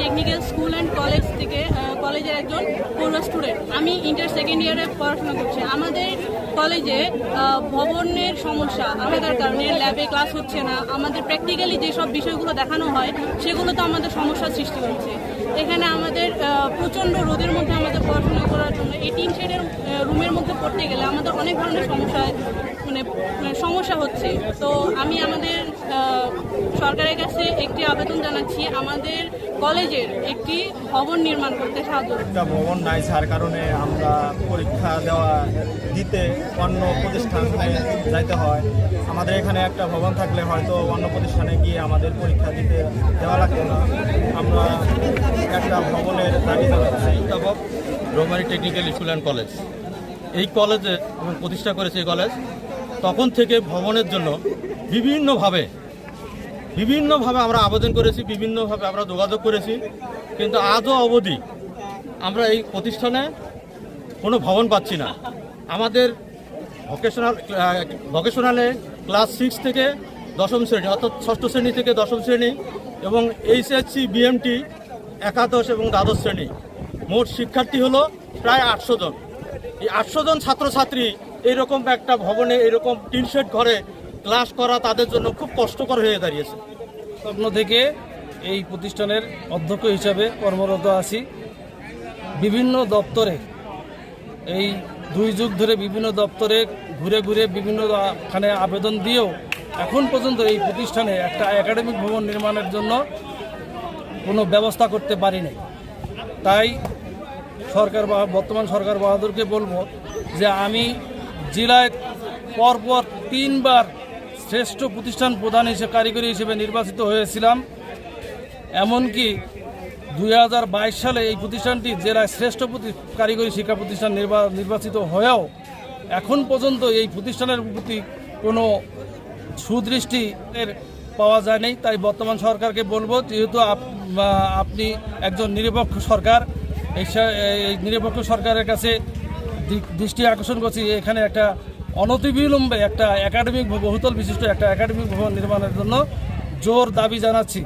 Technical school and college থেকে কলেজের একজন পূর্ব স্টুডেন্ট আমি ইন্টার সেকেন্ড ইয়ারে পড়াশোনা করছি। আমাদের কলেজে ভবনের সমস্যা থাকার কারণে ল্যাবে ক্লাস হচ্ছে না। আমাদের প্র্যাকটিক্যালি যেসব বিষয়গুলো দেখানো হয়, সেগুলো তো আমাদের সমস্যার সৃষ্টি হচ্ছে। এখানে আমাদের প্রচণ্ড রোদের মধ্যে আমাদের পড়াশোনা করার জন্য এই টিন শেডের রুমের মধ্যে পড়তে গেলে আমাদের অনেক ধরনের সমস্যা মানে মানে সমস্যা হচ্ছে। তো আমি আমাদের সরকারের কাছে একটি আবেদন জানাচ্ছি আমাদের কলেজের একটি ভবন নির্মাণ করতে সাহায্য একটা ভবন নাই যার কারণে আমরা পরীক্ষা দেওয়া দিতে অন্য প্রতিষ্ঠানে যাইতে হয়। আমাদের এখানে একটা ভবন থাকলে হয়তো অন্য প্রতিষ্ঠানে গিয়ে আমাদের পরীক্ষা দিতে দেওয়া লাগতো না। আমরা একটা ভবনের দাবি জানাচ্ছি। Rowmari technical school and college. এই কলেজে প্রতিষ্ঠা করেছে এই কলেজ। তখন থেকে ভবনের জন্য বিভিন্নভাবে বিভিন্নভাবে আমরা আবেদন করেছি, বিভিন্নভাবে আমরা যোগাযোগ করেছি। কিন্তু আজও অবধি আমরা এই প্রতিষ্ঠানে কোনো ভবন পাচ্ছি না। আমাদের ভোকেশনাল ভোকেশনালে ক্লাস সিক্স থেকে দশম শ্রেণি, অর্থাৎ ষষ্ঠ শ্রেণি থেকে দশম শ্রেণি এবং এইচএসসি বিএমটি একাদশ এবং দ্বাদশ শ্রেণি। মোট শিক্ষার্থী হলো প্রায় আটশো জন। এই আটশো জন ছাত্রছাত্রী এরকম একটা ভবনে এরকম টিনশেড ঘরে ক্লাস করা তাদের জন্য খুব কষ্টকর হয়ে দাঁড়িয়েছে। স্বপ্ন থেকে এই প্রতিষ্ঠানের অধ্যক্ষ হিসাবে কর্মরত আছি। বিভিন্ন দপ্তরে, এই দুই যুগ ধরে বিভিন্ন দপ্তরে ঘুরে ঘুরে বিভিন্ন খানে আবেদন দিয়েও এখন পর্যন্ত এই প্রতিষ্ঠানে একটা একাডেমিক ভবন নির্মাণের জন্য কোনো ব্যবস্থা করতে পারি নাই তাই সরকার বর্তমান সরকার বাহাদুরকে বলব যে আমি জেলায় পরপর তিনবার শ্রেষ্ঠ প্রতিষ্ঠান প্রধান হিসেবে কারিগরি হিসেবে নির্বাচিত হয়েছিলাম। এমনকি দুই হাজার বাইশ সালে এই প্রতিষ্ঠানটি জেলায় শ্রেষ্ঠ কারিগরি শিক্ষা প্রতিষ্ঠান নির্বা- নির্বাচিত হয়েও এখন পর্যন্ত এই প্রতিষ্ঠানের প্রতি কোনো সুদৃষ্টি পাওয়া যায়নি। তাই বর্তমান সরকারকে বলব, যেহেতু আপ- আপনি একজন নিরপেক্ষ সরকার, এই নিরপেক্ষ সরকারের কাছে দৃষ্টি আকর্ষণ করছি, এখানে একটা অনতিবিলম্বে একটা একাডেমিক বহুতল বিশিষ্ট একটা একাডেমিক ভবন নির্মাণের জন্য জোর দাবি জানাচ্ছি।